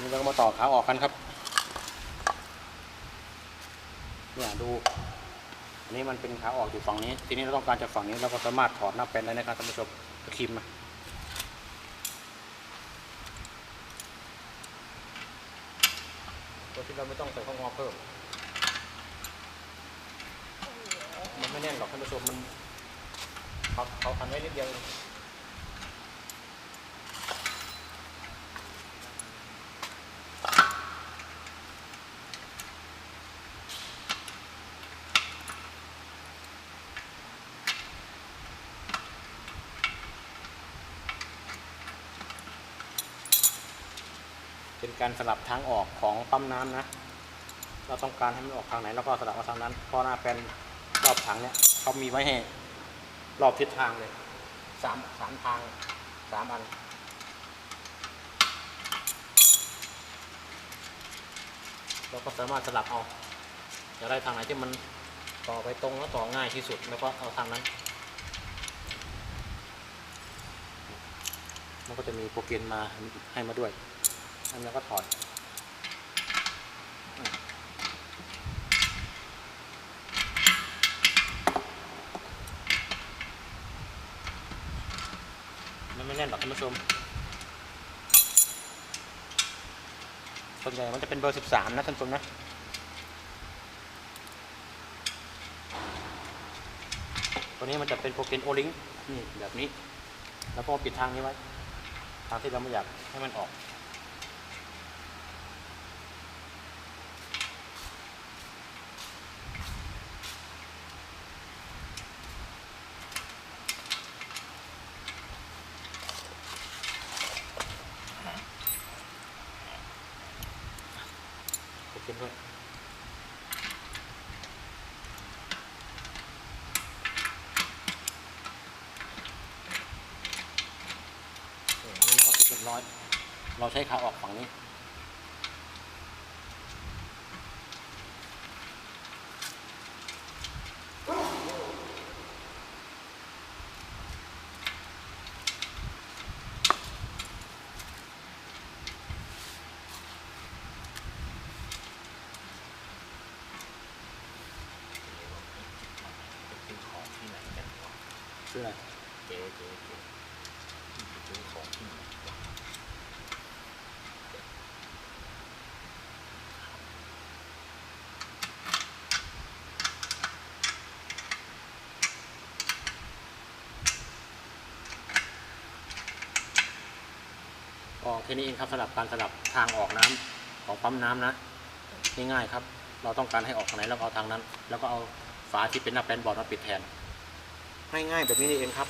นี่เราก็มาต่อขาออกกันครับเนี่ยดูอันนี้มันเป็นขาออกอยู่ฝั่งนี้ ทีนี้เราต้องการจากฝั่งนี้เราก็สามารถถอดหน้าแป้นได้นะครับท่านผู้ชมตะคริมมาตัวที่เราไม่ต้องใส่ข้องอเพิ่ม มันไม่แน่นหรอกท่านผู้ชมมันเขาเขาทำไว้นิดเดียว เป็นการสลับทางออกของปั๊มน้ำนะ เราต้องการให้มันออกทางไหนเราก็สลับมาทางนั้น เพราะหน้าแปลนรอบถังเนี่ยเขามีไว้ให้รอบทิศทางเลยสามสามทางสามอันเราก็สามารถสลับเอาอยากได้ทางไหนที่มันต่อไปตรงแล้วต่อง่ายที่สุดแล้วก็เอาทางนั้น มันก็จะมีโปรแกรมมาให้มาด้วย อันนี้ก็ถอดมันไม่แน่นหรอกท่านผู้ชม ส่วนใหญ่มันจะเป็นเบอร์13นะท่านผู้ชมนะตัวนี้มันจะเป็นโปรแกรมโอลิงนี่แบบนี้ แล้วก็ปิดทางนี้ไว้ ทางที่เราไม่อยากให้มันออก โปรแกรมด้วยโอ้โหนี่เราก็ปิดเรียบร้อยเราใช้ขาออกฝั่งนี้ ซื้อของที่ไหนกันวะ ชื่ออะไรเจ๊เจ๊เจ๊ซื้อของที่ไหนก็แค่นี้เองครับสำหรับการสลับทางออกน้ำของปั๊มน้ำนะง่ายๆครับ เราต้องการให้ออกทางไหนเราก็เอาทางนั้น แล้วก็เอาฝาที่เป็นหน้าแปนบอร์ดมาปิดแทน ง่ายๆแบบนี้นี่เองครับ